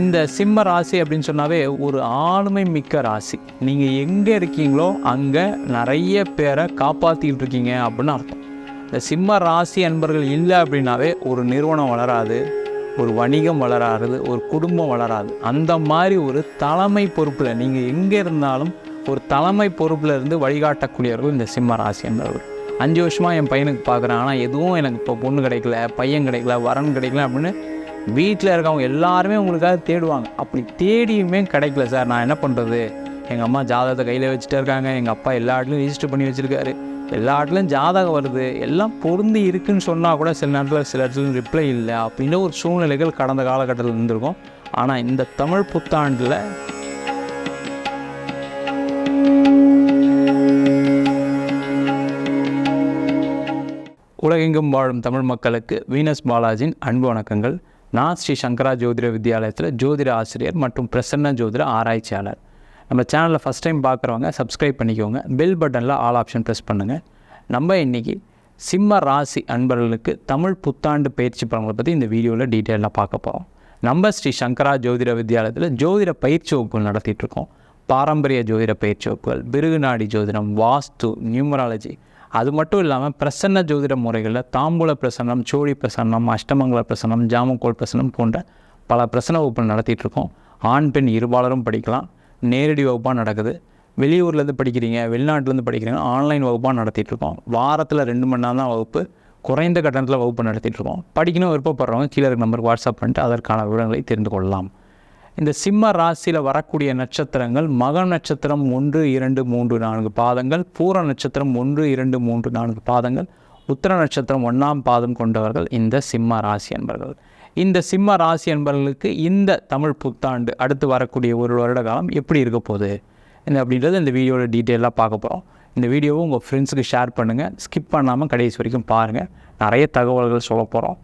இந்த சிம்ம ராசி அப்படின்னு சொன்னாவே ஒரு ஆளுமை மிக்க ராசி. நீங்கள் எங்கே இருக்கீங்களோ அங்கே நிறைய பேரை காப்பாற்றிக்கிட்டு இருக்கீங்க அப்படின்னு அர்த்தம். இந்த சிம்ம ராசி அன்பர்கள் இல்லை அப்படின்னாவே ஒரு நிறுவனம் வளராது ஒரு வணிகம் வளராது ஒரு குடும்பம் வளராது. அந்த மாதிரி ஒரு தலைமை பொறுப்பில் நீங்கள் எங்கே இருந்தாலும் ஒரு தலைமை பொறுப்பில் இருந்து வழிகாட்டக்கூடியவர்கள் இந்த சிம்ம ராசி என்பவர்கள் அஞ்சு வருஷமாக என் பையனுக்கு பார்க்குறேன். ஆனால் எதுவும் எனக்கு இப்போ பொண்ணு கிடைக்கல பையன் கிடைக்கல வரன் கிடைக்கல அப்படின்னு வீட்டில் இருக்கவங்க எல்லாருமே உங்களுக்காக தேடுவாங்க. அப்படி தேடியுமே கிடைக்கல சார். நான் என்ன பண்ணுறது எங்கள் அம்மா ஜாதகத்தை கையில் வச்சுட்டே இருக்காங்க. எங்கள் அப்பா எல்லா இடத்துலையும் ரிஜிஸ்டர் பண்ணி வச்சுருக்காரு. எல்லா இடத்துலையும் ஜாதகம் வருது. எல்லாம் பொருந்தி இருக்குன்னு சொன்னால் கூட சில நேரத்தில் சில இடத்துல ரிப்ளை இல்லை அப்படின்ற ஒரு சூழ்நிலைகள் கடந்த காலகட்டத்தில் இருந்திருக்கும். ஆனால் இந்த தமிழ் புத்தாண்டில் உலகெங்கும் வாழும் தமிழ் மக்களுக்கு வீனஸ் பாலாஜியின் அன்பு வணக்கங்கள். நான் ஸ்ரீ சங்கரா ஜோதிட வித்யாலயத்தில் ஜோதிட ஆசிரியர் மற்றும் பிரசன்ன ஜோதிட ஆராய்ச்சியாளர். நம்ம சேனலில் ஃபஸ்ட் டைம் பார்க்குறவங்க சப்ஸ்கிரைப் பண்ணிக்கோங்க. பெல் பட்டனில் ஆல் ஆப்ஷன் ப்ரெஸ் பண்ணுங்கள் நம்ம இன்றைக்கி சிம்ம ராசி அன்பர்களுக்கு தமிழ் புத்தாண்டு பயிற்சி பலன்களை பற்றி இந்த வீடியோவில் டீட்டெயிலாக பார்க்க போகிறோம் நம்ம ஸ்ரீ சங்கரா ஜோதிட வித்யாலயத்தில் ஜோதிட பயிற்சி வகுப்புகள் நடத்திட்டுருக்கோம் பாரம்பரிய ஜோதிட பயிற்சி வகுப்புகள் பிருகுநாடி ஜோதிடம் வாஸ்து நியூமராலஜி அது மட்டும் இல்லாமல் பிரசன்ன ஜோதிட முறைகளில் தாம்பூல பிரசன்னம் சோழி பிரசன்னம் அஷ்டமங்கல பிரசன்னம் ஜாமக்கோல் பிரசன்னம் போன்ற பல பிரசன்ன வகுப்புகள் நடத்திட்டுருக்கோம் ஆண் பெண் இருபாலரும் படிக்கலாம். நேரடி வகுப்பாக நடக்குது. வெளியூர்லேருந்து படிக்கிறீங்க வெளிநாட்டிலேருந்து படிக்கிறீங்க ஆன்லைன் வகுப்பாக நடத்திட்டுருக்கோம் வாரத்தில் ரெண்டு மணி நேரம் தான் வகுப்பு. குறைந்த கட்டணத்தில் வகுப்பு நடத்திட்டு இருக்கோம். படிக்கணும் விருப்பப்படுறவங்க கீழே இருக்க நம்பருக்கு வாட்ஸ்அப் பண்ணிட்டு அதற்கான விவரங்களை தெரிந்து கொள்ளலாம். இந்த சிம்ம ராசியில் வரக்கூடிய நட்சத்திரங்கள் மக நட்சத்திரம் ஒன்று இரண்டு மூன்று நான்கு பாதங்கள் பூர நட்சத்திரம் ஒன்று இரண்டு மூன்று நான்கு பாதங்கள் உத்திர நட்சத்திரம் ஒன்றாம் பாதம் கொண்டவர்கள் இந்த சிம்ம ராசி என்பர்கள் இந்த சிம்ம ராசி என்பவர்களுக்கு இந்த தமிழ் புத்தாண்டு அடுத்து வரக்கூடிய ஒரு வருட காலம் எப்படி இருக்க போகுது? இந்த அப்படின்றது இந்த வீடியோவில் டீட்டெயிலாக பார்க்க போகிறோம் இந்த வீடியோவை உங்கள் ஃப்ரெண்ட்ஸுக்கு ஷேர் பண்ணுங்கள் ஸ்கிப் பண்ணாமல் கடைசி வரைக்கும் பாருங்கள் நிறைய தகவல்கள் சொல்ல போகிறோம்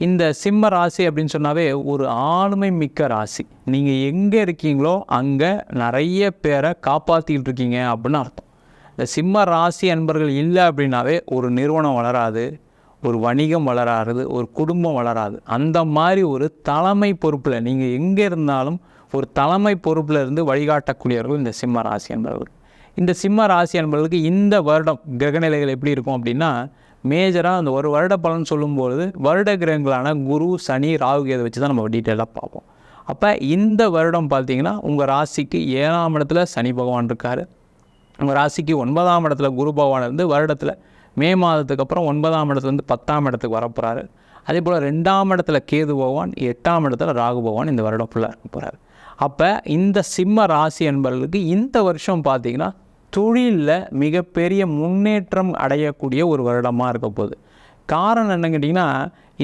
இந்த சிம்ம ராசி அப்படின்னு சொன்னாவே ஒரு ஆளுமை மிக்க ராசி. நீங்கள் எங்கே இருக்கீங்களோ அங்கே நிறைய பேரை காப்பாற்றிக்கிட்டு இருக்கீங்க அப்படின்னு அர்த்தம். இந்த சிம்ம ராசி அன்பர்கள் இல்லை அப்படின்னாவே ஒரு நிறுவனம் வளராது ஒரு வணிகம் வளராது ஒரு குடும்பம் வளராது. அந்த மாதிரி ஒரு தலைமை பொறுப்பில் நீங்கள் எங்கே இருந்தாலும் ஒரு தலைமை பொறுப்பில் இருந்து வழிகாட்டக்கூடியவர்கள் இந்த சிம்ம ராசி அன்பர்கள். இந்த சிம்ம ராசி என்பவர்களுக்கு இந்த வருடம் கிரகநிலைகள் எப்படி இருக்கும் அப்படின்னா மேஜராக அந்த ஒரு வருட பலன் சொல்லும்போது வருட கிரகங்களான குரு சனி ராகு கேதை வச்சு தான் நம்ம டீட்டெயிலாக பார்ப்போம். அப்போ இந்த வருடம் பார்த்தீங்கன்னா உங்கள் ராசிக்கு ஏழாம் இடத்துல சனி பகவான் இருக்கார். உங்கள் ராசிக்கு ஒன்பதாம் இடத்துல குரு பகவான் இருந்து வருடத்தில் மே மாதத்துக்கு அப்புறம் ஒன்பதாம் இடத்துலேருந்து பத்தாம் இடத்துக்கு வரப்போகிறாரு அதே போல் ரெண்டாம் இடத்துல கேது பகவான் எட்டாம் இடத்துல ராகு பகவான் இந்த வருடம் ஃபுல்லாக போகிறாரு அப்போ இந்த சிம்ம ராசி என்பவர்களுக்கு இந்த வருஷம் பார்த்தீங்கன்னா தொழிலில் மிகப்பெரிய முன்னேற்றம் அடையக்கூடிய ஒரு வருடமாக இருக்க போகுது. காரணம் என்ன கேட்டிங்கன்னா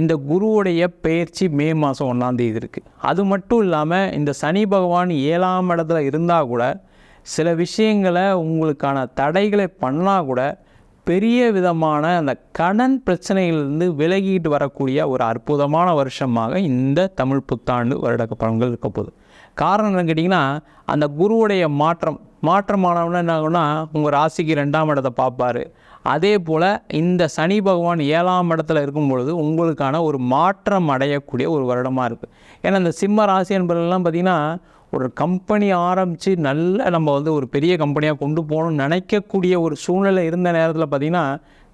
இந்த குருவுடைய பயிற்சி மே மாதம் ஒன்றாந்தேதி இருக்குது அது மட்டும் இல்லாமல் இந்த சனி பகவான் ஏழாம் இடத்துல இருந்தால் கூட சில விஷயங்களை உங்களுக்கான தடைகளை பண்ணால் கூட பெரிய விதமான அந்த கடன் பிரச்சனைகளிலிருந்து விலகிட்டு வரக்கூடிய ஒரு அற்புதமான வருஷமாக இந்த தமிழ் புத்தாண்டு வருட பலன்கள் இருக்க போகுது. காரணம் என்னன்னு கேட்டிங்கன்னா அந்த குருவுடைய மாற்றம் மாற்றமானவன என்னாகும்னா உங்கள் ராசிக்கு ரெண்டாம் இடத்தை பார்ப்பாரு. அதே போல் இந்த சனி பகவான் ஏழாம் இடத்துல இருக்கும் பொழுது உங்களுக்கான ஒரு மாற்றம் அடையக்கூடிய ஒரு வருடமாக இருக்குது ஏன்னா இந்த சிம்ம ராசி என்பதெல்லாம் பார்த்திங்கன்னா ஒரு கம்பெனி ஆரம்பித்து நல்ல நம்ம வந்து ஒரு பெரிய கம்பெனியாக கொண்டு போகணும்னு நினைக்கக்கூடிய ஒரு சூழ்நிலை இருந்த நேரத்தில் பார்த்திங்கன்னா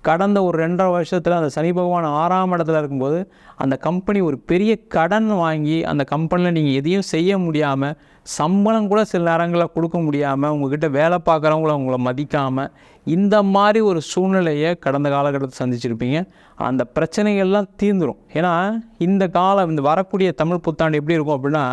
கடந்த ஒரு ரெண்டரை வருஷத்தில் அந்த சனி பகவான் ஆறாம் இடத்துல இருக்கும்போது அந்த கம்பெனி ஒரு பெரிய கடன் வாங்கி அந்த கம்பெனியில் நீங்கள் எதையும் செய்ய முடியாமல் சம்பளம் கூட சில நேரங்களில் கொடுக்க முடியாமல் உங்ககிட்ட வேலை பார்க்குறவங்கள உங்களை மதிக்காமல் இந்த மாதிரி ஒரு சூழ்நிலையை கடந்த காலகட்டத்தில் சந்திச்சிருப்பீங்க. அந்த பிரச்சனைகள்லாம் தீர்ந்துடும் ஏன்னா இந்த காலம் இந்த வரக்கூடிய தமிழ் புத்தாண்டு எப்படி இருக்கும் அப்படின்னா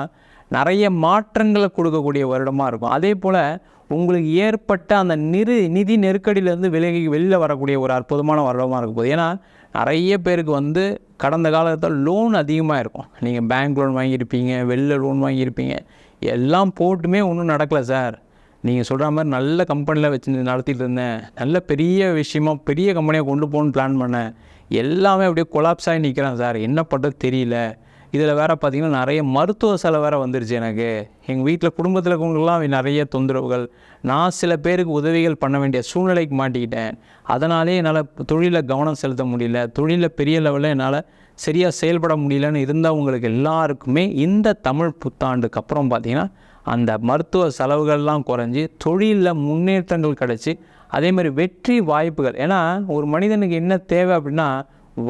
நிறைய மாற்றங்களை கொடுக்கக்கூடிய வருடமாக இருக்கும். அதே போல் உங்களுக்கு ஏற்பட்ட அந்த நிறு நிதி நெருக்கடியிலேருந்து விலகி வெளியில் வரக்கூடிய ஒரு அற்புதமான வருடமாக இருக்கும் போது ஏன்னா நிறைய பேருக்கு வந்து கடந்த காலத்தில் லோன் அதிகமாக இருக்கும். நீங்கள் பேங்க் லோன் வாங்கியிருப்பீங்க வெளில லோன் வாங்கியிருப்பீங்க. எல்லாம் போட்டுமே ஒன்றும் நடக்கலை சார். நீங்கள் சொல்கிற மாதிரி நல்ல கம்பெனியில் வச்சு நடத்திட்டு இருந்தேன். நல்ல பெரிய விஷயமா பெரிய கம்பெனியாக கொண்டு போகணுன்னு பிளான் பண்ணேன். எல்லாமே அப்படியே கொலாப்ஸ் ஆகி நிற்கிறேன் சார். என்ன பண்ணுறது தெரியல. இதில் வேறு பார்த்திங்கன்னா நிறைய மருத்துவ செலவு வேறு வந்துருச்சு எனக்கு. எங்கள் வீட்டில் குடும்பத்தில் இருக்கவங்களாம் நிறைய தொந்தரவுகள். நான் சில பேருக்கு உதவிகள் பண்ண வேண்டிய சூழ்நிலைக்கு மாட்டிக்கிட்டேன். அதனாலே என்னால் தொழிலில் கவனம் செலுத்த முடியல. தொழிலில் பெரிய லெவலில் என்னால் சரியாக செயல்பட முடியலன்னு இருந்தவங்களுக்கு எல்லாருக்குமே இந்த தமிழ் புத்தாண்டுக்கு அப்புறம் பார்த்திங்கன்னா அந்த மருத்துவ செலவுகள்லாம் குறைஞ்சி தொழிலில் முன்னேற்றங்கள் கிடச்சி அதே மாதிரி வெற்றி வாய்ப்புகள். ஏன்னா ஒரு மனிதனுக்கு என்ன தேவை அப்படின்னா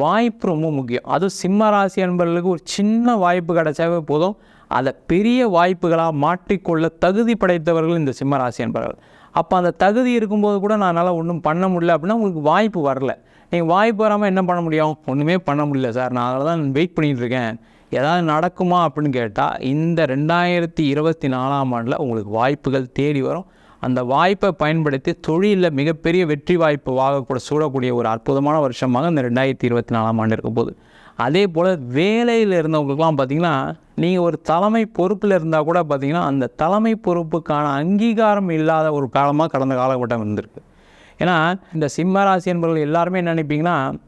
வாய்ப்பு ரொம்ப முக்கியம். அதுவும் சிம்ம ராசி அன்பர்களுக்கு ஒரு சின்ன வாய்ப்பு கிடைச்சாவே போதும். அதை பெரிய வாய்ப்புகளாக மாற்றிக்கொள்ள தகுதி படைத்தவர்கள் இந்த சிம்ம ராசி அன்பர்கள். அப்போ அந்த தகுதி இருக்கும்போது கூட நான் என்னால் ஒன்றும் பண்ண முடியல அப்படின்னா உங்களுக்கு வாய்ப்பு வரல. நீங்கள் வாய்ப்பு வராமல் என்ன பண்ண முடியும்? ஒன்றுமே பண்ண முடியல சார். நான் அதில் தான் வெயிட் பண்ணிகிட்டு இருக்கேன். ஏதாவது நடக்குமா அப்படின்னு கேட்டால் இந்த ரெண்டாயிரத்தி இருபத்தி நாலாம் ஆண்டில் உங்களுக்கு வாய்ப்புகள் தேடி வரும். அந்த வாய்ப்பை பயன்படுத்தி தொழிலில் மிகப்பெரிய வெற்றி வாய்ப்பு வாங்கக்கூட சூடக்கூடிய ஒரு அற்புதமான வருஷமாக இந்த ரெண்டாயிரத்தி இருபத்தி நாலாம் ஆண்டு இருக்கும் போது அதே போல் வேலையில் இருந்தவங்களுக்குலாம் பார்த்திங்கன்னா நீங்கள் ஒரு தலைமை பொறுப்பில் இருந்தால் கூட பார்த்திங்கன்னா அந்த தலைமை பொறுப்புக்கான அங்கீகாரம் இல்லாத ஒரு காலமாக கடந்த காலகட்டம் இருந்திருக்கு. ஏன்னா இந்த சிம்ம ராசி என்பவர்கள் எல்லாருமே என்ன நினைப்பீங்கன்னா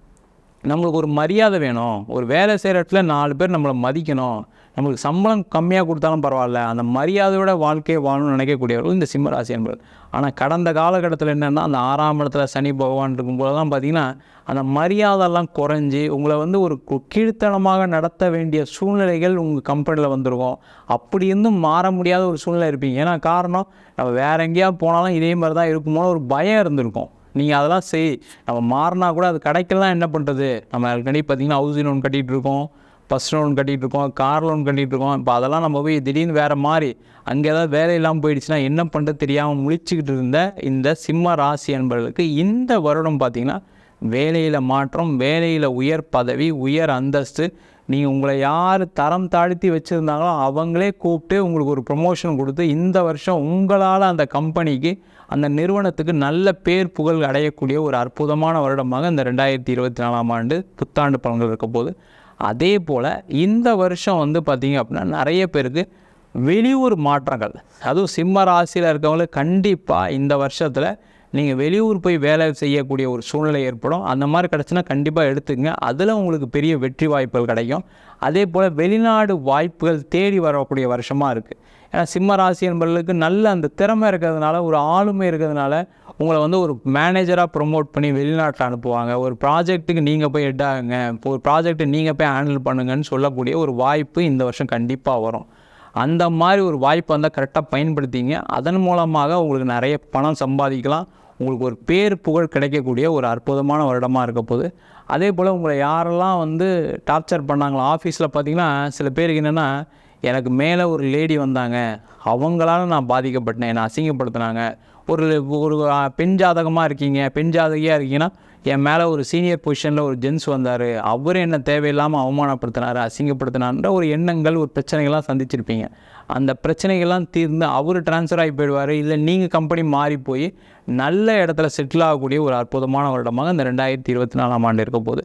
நம்மளுக்கு ஒரு மரியாதை வேணும். ஒரு வேலை செய்கிற இடத்துல நாலு பேர் நம்மளை மதிக்கணும். நமக்கு சம்பளம் கம்மியாக கொடுத்தாலும் பரவாயில்ல. அந்த மரியாதையோட வாழ்க்கையை வாழணும்னு நினைக்கக்கூடியவர்கள் இந்த சிம்மராசி என்பது ஆனால் கடந்த காலகட்டத்தில் என்னென்னா அந்த ஆறாம் இடத்துல சனி பகவான் இருக்கும்போதெல்லாம் பார்த்திங்கன்னா அந்த மரியாதைலாம் குறைஞ்சி உங்களை வந்து ஒரு கு- கீழ்த்தனமாக நடத்த வேண்டிய சூழ்நிலைகள் உங்கள் கம்பெனியில் வந்திருக்கும். அப்படி இருந்தும் மாற முடியாத ஒரு சூழ்நிலை இருப்பீங்க. ஏன்னா காரணம் நம்ம வேறு எங்கேயாவது போனாலும் இதே மாதிரி தான் இருக்குமோ ஒரு பயம் இருந்திருக்கும். நீங்கள் அதெல்லாம் செய். நம்ம மாறினா கூட அது கிடைக்கலாம் என்ன பண்ணுறது நம்ம ஆல்ரெடி பார்த்தீங்கன்னா ஹவுசிங் லோன் கட்டிகிட்டு இருக்கோம். பஸ் லோன் கட்டிகிட்டு இருக்கோம் கார் லோன் கட்டிகிட்டு இருக்கோம் இப்போ அதெல்லாம் நம்ம போய் திடீர்னு வேறு மாதிரி அங்கே ஏதாவது வேலை இல்லாமல் போயிடுச்சுன்னா என்ன பண்ணுறது தெரியாமல் முழிச்சுக்கிட்டு இருந்த இந்த சிம்ம ராசி என்பவர்களுக்கு இந்த வருடம் பார்த்திங்கன்னா வேலையில் மாற்றம் வேலையில் உயர் பதவி உயர் அந்தஸ்து. நீங்கள் உங்களை யார் தரம் தாழ்த்தி வச்சுருந்தாங்களோ அவங்களே கூப்பிட்டு உங்களுக்கு ஒரு ப்ரொமோஷன் கொடுத்து இந்த வருஷம் உங்களால் அந்த கம்பெனிக்கு அந்த நிறுவனத்துக்கு நல்ல பேர் புகழ் அடையக்கூடிய ஒரு அற்புதமான வருடமாக இந்த ரெண்டாயிரத்தி இருபத்தி நாலாம் ஆண்டு புத்தாண்டு பலன்கள் இருக்க போது அதே போல் இந்த வருஷம் வந்து பார்த்திங்க அப்படின்னா நிறைய பேருக்கு வெளியூர் மாற்றங்கள். அதுவும் சிம்ம ராசியில் இருக்கவங்களுக்கு கண்டிப்பாக இந்த வருஷத்தில் நீங்கள் வெளியூர் போய் வேலை செய்யக்கூடிய ஒரு சூழ்நிலை ஏற்படும். அந்த மாதிரி கிடச்சுன்னா கண்டிப்பாக எடுத்துக்கங்க. அதில் உங்களுக்கு பெரிய வெற்றி வாய்ப்புகள் கிடைக்கும். அதே போல் வெளிநாடு வாய்ப்புகள் தேடி வரக்கூடிய வருஷமாக இருக்குது ஏன்னா சிம்ம ராசி என்பவர்களுக்கு நல்ல அந்த திறமை இருக்கிறதுனால ஒரு ஆளுமை இருக்கிறதுனால உங்களை வந்து ஒரு மேனேஜராக ப்ரொமோட் பண்ணி வெளிநாட்டில் அனுப்புவாங்க. ஒரு ப்ராஜெக்ட்டுக்கு நீங்கள் போய் ஹெட் ஆகுங்க. இப்போ ஒரு ப்ராஜெக்ட்டை நீங்கள் போய் ஹேண்டில் பண்ணுங்கன்னு சொல்லக்கூடிய ஒரு வாய்ப்பு இந்த வருஷம் கண்டிப்பாக வரும். அந்த மாதிரி ஒரு வாய்ப்பை வந்தால் கரெக்டாக பயன்படுத்திங்க. அதன் மூலமாக உங்களுக்கு நிறைய பணம் சம்பாதிக்கலாம். உங்களுக்கு ஒரு பேர் புகழ் கிடைக்கக்கூடிய ஒரு அற்புதமான வருடமாக இருக்க போகுது. அதே போல் உங்களை யாரெல்லாம் வந்து டார்ச்சர் பண்ணாங்களோ ஆஃபீஸில் பார்த்தீங்கன்னா சில பேருக்கு என்னென்னா எனக்கு மேலே ஒரு லேடி வந்தாங்க. அவங்களால நான் பாதிக்கப்பட்டேன் என்னை அசிங்கப்படுத்தினாங்க. ஒரு ஒரு பெண் ஜாதகமாக இருக்கீங்க பெண் ஜாதகியாக இருக்கீங்கன்னா என் மேலே ஒரு சீனியர் பொசிஷனில் ஒரு ஜென்ஸ் வந்தார். அவர் என்ன தேவையில்லாமல் அவமானப்படுத்தினார் அசிங்கப்படுத்தினார்ன்ற ஒரு எண்ணங்கள் ஒரு பிரச்சனைகள்லாம் சந்திச்சிருப்பீங்க. அந்த பிரச்சனைகள்லாம் தீர்ந்து அவர் ட்ரான்ஸ்ஃபர் ஆகி போயிடுவார் இல்லை நீங்கள் கம்பெனி மாறி போய் நல்ல இடத்துல செட்டில் ஆகக்கூடிய ஒரு அற்புதமான வருடமாக இந்த ரெண்டாயிரத்தி இருபத்தி நாலாம் ஆண்டு இருக்க போகுது.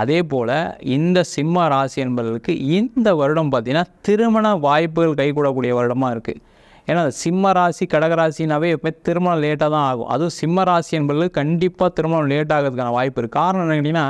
அதே போல் இந்த சிம்ம ராசி என்பதற்கு இந்த வருடம் பார்த்திங்கன்னா திருமண வாய்ப்புகள் கைகூடக்கூடிய வருடமாக இருக்குது ஏன்னா சிம்ம ராசி கடகராசினாவே எப்பவுமே திருமணம் லேட்டாக தான் ஆகும். அதுவும் சிம்ம ராசி என்பது கண்டிப்பாக திருமணம் லேட் ஆகிறதுக்கான வாய்ப்பு இருக்குது காரணம் என்ன கேட்டிங்கன்னா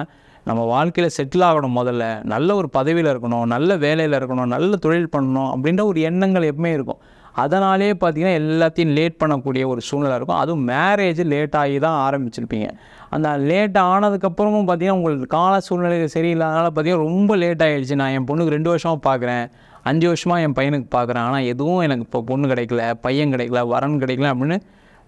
நம்ம வாழ்க்கையில் செட்டில் ஆகணும் முதல்ல. நல்ல ஒரு பதவியில் இருக்கணும் நல்ல வேலையில் இருக்கணும் நல்ல தொழில் பண்ணணும் அப்படின்ற ஒரு எண்ணங்கள் எப்பவுமே இருக்கும். அதனாலே பார்த்தீங்கன்னா எல்லாத்தையும் லேட் பண்ணக்கூடிய ஒரு சூழ்நிலை இருக்கும். அதுவும் மேரேஜ் லேட் ஆகி தான் ஆரம்பிச்சிருப்பீங்க. அந்த லேட் ஆனதுக்கப்புறமும் பார்த்தீங்கன்னா உங்களுக்கு கால சூழ்நிலை சரியில்லாதனால பார்த்தீங்கன்னா ரொம்ப லேட் ஆகிடுச்சு நான் என் பொண்ணுக்கு ரெண்டு வருஷமாக பார்க்குறேன் அஞ்சு வருஷமாக என் பையனுக்கு பார்க்குறேன் ஆனால் எதுவும் எனக்கு இப்போ பொண்ணு கிடைக்கல பையன் கிடைக்கல வரன் கிடைக்கல அப்படின்னு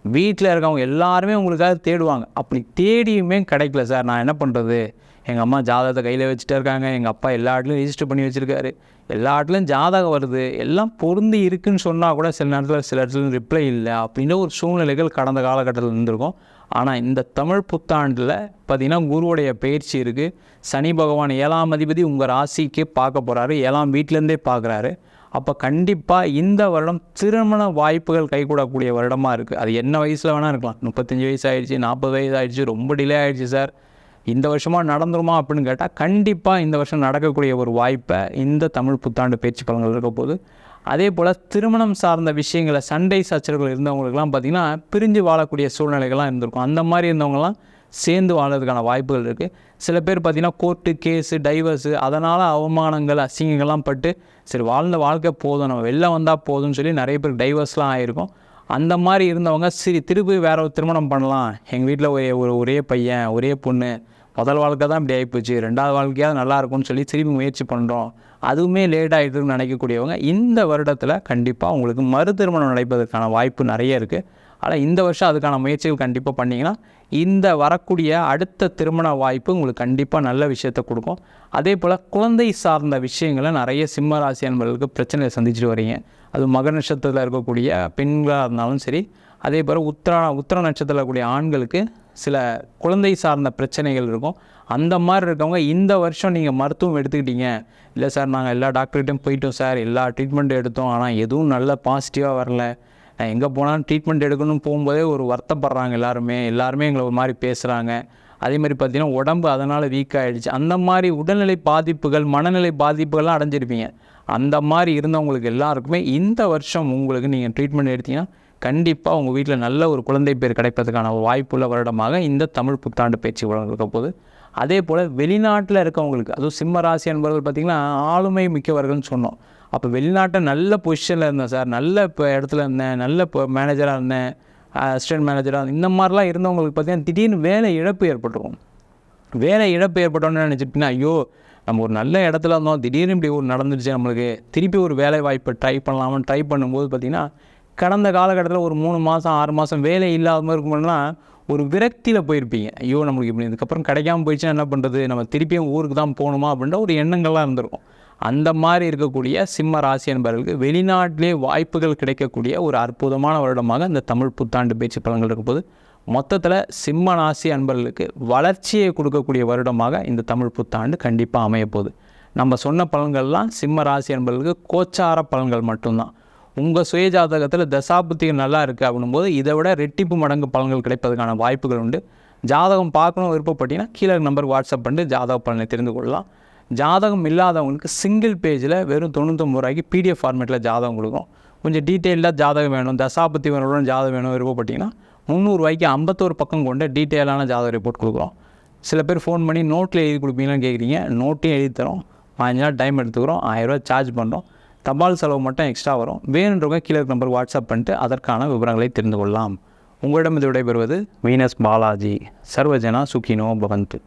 வீட்டில் இருக்கவங்க எல்லாருமே உங்களுக்காக தேடுவாங்க. அப்படி தேடியுமே கிடைக்கல சார். நான் என்ன பண்ணுறது எங்கள் அம்மா ஜாதகத்தை கையில் வச்சுட்டே இருக்காங்க. எங்கள் அப்பா எல்லா இடத்துலையும் ரிஜிஸ்டர் பண்ணி வச்சுருக்காரு. எல்லா இடத்துலையும் ஜாதகம் வருது. எல்லாம் பொருந்தி இருக்குன்னு சொன்னால் கூட சில நேரத்தில் சில இடத்துல ரிப்ளை இல்லை அப்படின்ற ஒரு சூழ்நிலைகள் கடந்த காலகட்டத்தில் இருந்திருக்கும். ஆனால் இந்த தமிழ் புத்தாண்டில் பார்த்திங்கன்னா குருவுடைய பயிற்சி இருக்குது சனி பகவான் ஏழாம் அதிபதி உங்கள் ராசிக்கு பார்க்க போகிறாரு ஏழாம் வீட்டிலேருந்தே பார்க்குறாரு. அப்போ கண்டிப்பாக இந்த வருடம் திருமண வாய்ப்புகள் கைகூடக்கூடிய வருடமாக இருக்குது அது என்ன வயசில் வேணால் இருக்கலாம். முப்பத்தஞ்சு வயசு ஆயிடுச்சு நாற்பது வயசு ஆயிடுச்சு ரொம்ப டிலே ஆயிடுச்சு சார் இந்த வருஷமாக நடந்துருமா அப்படின்னு கேட்டால் கண்டிப்பாக இந்த வருஷம் நடக்கக்கூடிய ஒரு வாய்ப்பை இந்த தமிழ் புத்தாண்டு பேச்சு பலன்கள் இருக்க போது அதே போல் திருமணம் சார்ந்த விஷயங்களை சண்டை சச்சரவுகள் இருந்தவங்களுக்குலாம் பார்த்திங்கன்னா பிரிஞ்சு வாழக்கூடிய சூழ்நிலைகள்லாம் இருந்திருக்கும். அந்த மாதிரி இருந்தவங்கலாம் சேர்ந்து வாழறதுக்கான வாய்ப்புகள் இருக்குது சில பேர் பார்த்திங்கன்னா கோர்ட்டு கேஸு டைவர்ஸு அதனால் அவமானங்கள் அசிங்கங்கள்லாம் பட்டு சரி வாழ்ந்த வாழ்க்கை போதும். நம்ம வெளில வந்தால் போதும்னு சொல்லி நிறைய பேர் டைவர்ஸ்லாம் ஆகிருக்கும் அந்த மாதிரி இருந்தவங்க சரி திருப்பி வேற ஒரு திருமணம் பண்ணலாம். எங்கள் வீட்டில் ஒரே ஒரு ஒரே பையன் ஒரே பொண்ணு. முதல் வாழ்க்கை தான் இப்படி ஆகிப்போச்சு ரெண்டாவது வாழ்க்கையாவது நல்லா இருக்கும்னு சொல்லி திரும்பி முயற்சி பண்ணுறோம் அதுவுமே லேட் நினைக்கக்கூடியவங்க இந்த வருடத்தில் கண்டிப்பாக உங்களுக்கு மறு திருமணம் நடைபெறதுக்கான வாய்ப்பு நிறைய இருக்குது ஆனால் இந்த வருஷம் அதுக்கான முயற்சிகள் கண்டிப்பாக பண்ணிங்கன்னா இந்த வரக்கூடிய அடுத்த திருமண வாய்ப்பு உங்களுக்கு கண்டிப்பாக நல்ல விஷயத்தை கொடுக்கும். அதே போல் குழந்தை சார்ந்த விஷயங்களை நிறைய சிம்ம ராசி அன்பர்களுக்கு பிரச்சனையை சந்திச்சுட்டு வரீங்க. அது மக நட்சத்திரத்தில் இருக்கக்கூடிய பெண்களாக இருந்தாலும் சரி அதே போல் உத்திரா உத்திர நட்சத்திரத்தில் இருக்கக்கூடிய ஆண்களுக்கு சில குழந்தை சார்ந்த பிரச்சனைகள் இருக்கும். அந்த மாதிரி இருக்கவங்க இந்த வருஷம் நீங்கள் மருத்துவம் எடுத்துக்கிட்டீங்க. இல்லை சார் நாங்கள் எல்லா டாக்டர்கிட்டையும் போயிட்டோம் சார் எல்லா ட்ரீட்மெண்ட்டும் எடுத்தோம். ஆனால் எதுவும் நல்ல பாசிட்டிவாக வரல. எங்கே போனாலும் ட்ரீட்மெண்ட் எடுக்கணும்னு போகும்போதே ஒரு வருத்தப்படுறாங்க எல்லாருமே. எல்லாருமே எங்களை ஒரு மாதிரி பேசுகிறாங்க அதே மாதிரி பார்த்திங்கன்னா உடம்பு அதனால் வீக் ஆகிடுச்சு அந்த மாதிரி உடல்நிலை பாதிப்புகள் மனநிலை பாதிப்புகள்லாம் அடைஞ்சிருப்பீங்க. அந்த மாதிரி இருந்தவங்களுக்கு எல்லாருக்குமே இந்த வருஷம் உங்களுக்கு நீங்கள் ட்ரீட்மெண்ட் எடுத்தீங்கன்னா கண்டிப்பாக உங்கள் வீட்டில் நல்ல ஒரு குழந்தை பேர் கிடைப்பதற்கான வாய்ப்புள்ள வருடமாக இந்த தமிழ் புத்தாண்டு பேச்சு வழங்கிருக்க போது அதே போல் வெளிநாட்டில் இருக்கவங்களுக்கு அதுவும் சிம்ம ராசி என்பவர்கள் பார்த்திங்கன்னா ஆளுமை மிக்கவர்கள்னு சொன்னோம். அப்போ வெளிநாட்டில் நல்ல பொசிஷனில் இருந்தேன் சார். நல்ல இப்போ இடத்துல இருந்தேன். நல்ல இப்போ மேனேஜராக இருந்தேன். அசிஸ்டன்ட் மேனேஜராக இந்த மாதிரிலாம் இருந்தவங்களுக்கு பார்த்தீங்கன்னா திடீர்னு வேலை இழப்பு ஏற்பட்டுரும். வேலை இழப்பு ஏற்பட்டோன்னு நினச்சிட்டிங்கன்னா ஐயோ நம்ம ஒரு நல்ல இடத்துல இருந்தோம். திடீர்னு இப்படி ஒரு நடந்துருச்சு நம்மளுக்கு. திருப்பி ஒரு வேலை வாய்ப்பை ட்ரை பண்ணலாம்னு ட்ரை பண்ணும்போது பார்த்திங்கன்னா கடந்த காலகட்டத்தில் ஒரு மூணு மாதம் ஆறு மாதம் வேலை இல்லாத மாதிரி இருக்கும்போதுனா ஒரு விரக்தியில் போயிருப்பீங்க. ஐயோ நம்மளுக்கு இப்படி இதுக்கப்புறம் கிடைக்காம போயிடுச்சுன்னா என்ன பண்ணுறது நம்ம திருப்பியும் ஊருக்கு தான் போகணுமா? அப்படின்ற ஒரு எண்ணங்கள்லாம் இருந்திருக்கும். அந்த மாதிரி இருக்கக்கூடிய சிம்ம ராசி என்பவர்களுக்கு வெளிநாட்டிலே வாய்ப்புகள் கிடைக்கக்கூடிய ஒரு அற்புதமான வருடமாக இந்த தமிழ் புத்தாண்டு பேச்சு பலன்கள் இருக்கும்போது மொத்தத்தில் சிம்ம ராசி அன்பர்களுக்கு வளர்ச்சியை கொடுக்கக்கூடிய வருடமாக இந்த தமிழ் புத்தாண்டு கண்டிப்பாக அமையப்போகுது நம்ம சொன்ன பலன்கள்லாம் சிம்ம ராசி அன்பர்களுக்கு கோச்சார பலன்கள் மட்டும்தான். உங்கள் சுயஜாதகத்தில் தசாபுத்திகள் நல்லா இருக்குது அப்படின்போது இதை விட ரெட்டிப்பு மடங்கு பலன்கள் கிடைப்பதற்கான வாய்ப்புகள் உண்டு. ஜாதகம் பார்க்கணும் விருப்பப்பட்டீங்கன்னா கீழே நம்பர் வாட்ஸ்அப் பண்ணிட்டு ஜாதக பலனை தெரிந்து கொள்ளலாம். ஜாதகம் இல்லாதவங்களுக்கு சிங்கிள் பேஜில் வெறும் தொண்ணூத்தொம்பது ரூபாய்க்கு பிடிஎஃப் ஃபார்மேட்டில் ஜாதகம் கொடுக்கும். கொஞ்சம் டீட்டெயிலாக ஜாதகம் வேணும். தசாபத்தி வேணும் ஜாதகம் வேணும் விருப்பப்பட்டிங்கன்னா முந்நூறுரூவாய்க்கு ஐம்பத்தோரு பக்கம் கொண்ட டீட்டெயிலான ஜாதக ரிப்போர்ட் கொடுக்குறோம். சில பேர் ஃபோன் பண்ணி நோட்டில் எழுதி கொடுப்பீங்களான்னு கேட்குறீங்க நோட்டையும் எழுதி தரோம். பதினஞ்சு நாள் டைம் எடுத்துக்கிறோம் ஆயிரரூவா சார்ஜ் பண்ணுறோம் தபால் செலவு மட்டும் எக்ஸ்ட்ரா வரும். வேணுன்றவங்க கீழே நம்பர் வாட்ஸ்அப் பண்ணிட்டு அதற்கான விவரங்களை தெரிந்து கொள்ளலாம். உங்களிடம் இது விடைபெறுவது வீனஸ் பாலாஜி. சர்வஜனா சுகினோ பவந்து.